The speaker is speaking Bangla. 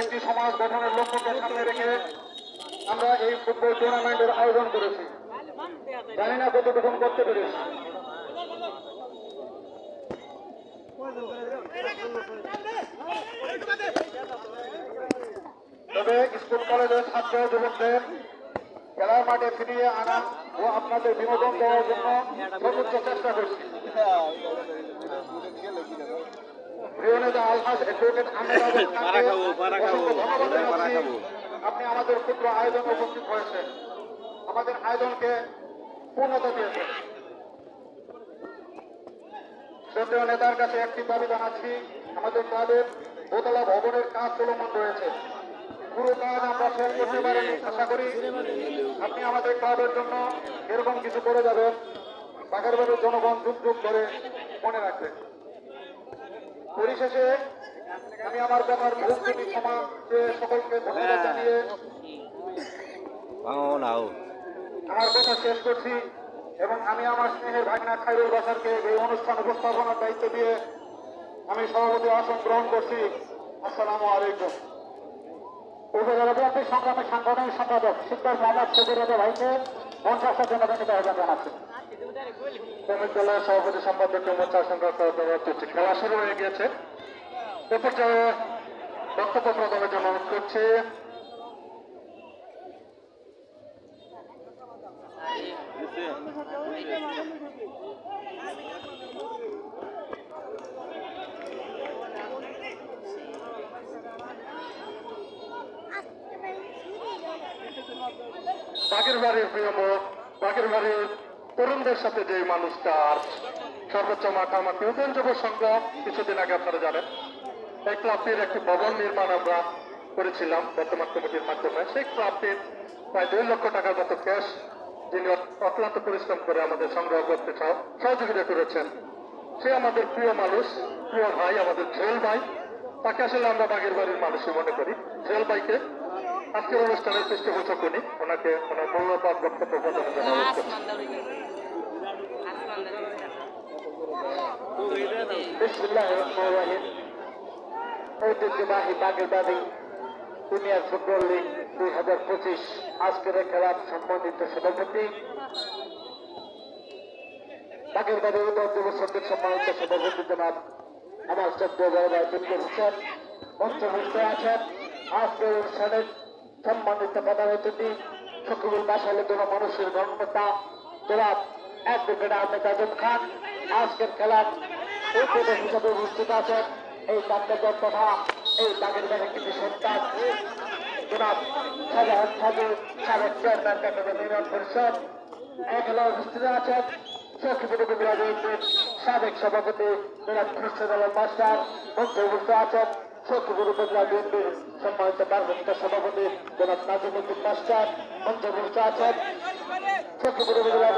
একটি সমাজ গঠনের লক্ষ্যকে সামনে রেখে আমরা এই ফুটবল টুর্নামেন্টের আয়োজন করেছি। জানি না কতটুকু করতে পেরেছি। তবে স্কুল কলেজের ছাত্র যুবকদের খেলার মাঠে ফিরিয়ে আনা ও আপনাদের বিনোদন দেওয়ার জন্য সর্বোচ্চ চেষ্টা করছি। আপনি আমাদের ক্ষুদ্র আয়োজনে উপস্থিত হয়েছেন। আমাদের আয়োজনকে পূর্ণতা দিয়েছেন। শ্রদ্ধেয় নেতার কাছে একটি দাবি জানাচ্ছি আমাদের ক্লাবের দোতলা ভবনের কাজ চলমান রয়েছে। পুরো কাজ আমরা শেষ করতে পারিনি আশা করি আপনি আমাদের ক্লাবের জন্য এরকম কিছু করে যাবেন। বাগেরবাড়ির জনগণ যুগ যুগ ধরে মনে রাখবেন পরিশেষে আমি আমার কথার ভুলত্রুটি সমাজে সকলকে ধন্যবাদ জানিয়ে আমার কথা শেষ করছি এবং আমি আমার স্নেহের ভাগনা খাইরুল বাসারকে এই অনুষ্ঠান উপস্থাপনার দায়িত্ব দিয়ে আমি সভাপতি আসন গ্রহণ করছি। আসসালামু আলাইকুম। উপজেলা বিএনপির সংগ্রামী সাংগঠনিক সম্পাদক সিদ্ধার্থ মোহাম্মদ সবিরত ভাইকে পঞ্চাশটার জন্য ধন্যবাদ আহ্বান জানাচ্ছি দলের সভাপতি সম্পাদক সংগ্রাম করছি খেলা শুরু হয়ে গিয়েছে। এ পর্যায়ে বক্তব্য প্রদানের জন্য অনুরোধ করছি। বাগের বাড়ির প্রিয় মুখ বাগের বাড়ির তরুণদের সাথে যে মানুষটা সর্বোচ্চ মাখামাখি উদয়ন যুব সংঘ কিছুদিন আগে আপনারা জানেন, এই ক্লাবটির একটি ভবন নির্মাণ আমরা করেছিলাম বর্তমান কমিটির মাধ্যমে। সেই ক্লাবটির প্রায় দুই লক্ষ টাকার মতো ক্যাশ যিনি অক্লান্ত পরিশ্রম করে আমাদের সংগ্রহ করতে সহযোগিতা করেছেন। সে আমাদের প্রিয় মানুষ, প্রিয় ভাই, আমাদের ঝোল ভাই। তাকে আসলে আমরা বাগের বাড়ির মানুষই মনে করি, ঝোল ভাইকে আজকের অনুষ্ঠানের পৃষ্ঠপোষক উনি ওনাকে ওনার মূল্যবাদ বক্তব্য রহমানির ঐতিহ্যবাহী বাগেরবাড়ি প্রিমিয়ার ফুটবল লিগ দুই হাজার পঁচিশ আজকের খেলার সম্মানিত সভাপতি। বাগেরবাড়ি উদয় যুব সংগীত সম্মানিত সভাপতি জনাব আমার শ্রদ্ধেয় বড় ভাই হোসেন মঞ্চভুক্ত আছেন। আজকের অনুষ্ঠানের সম্মানিত প্রধান অতিথি শকিবুল বাসালে কোনো মানুষের গণ্যতা জনাব অ্যাডভোকেট আহমেদ আজম খান। আজকের খেলার উদ্বোধক হিসাবে উপস্থিত আছেন এই কান্ডকর তথা এই বাগের বাড়ির কিছু সন্তান। সাবেক চেয়ারম্যান আছেন সভাপতি জনাব খুরশেদ মাস্টার। উপস্থিত আছেন সখীপুর উপজেলা বিএনপির সম্মানিত ভারপ্রাপ্ত সভাপতি জনাব নাজিমুদ্দিন মাস্টার মঞ্চে উপস্থিত আছেন সখীপুর উপজেলা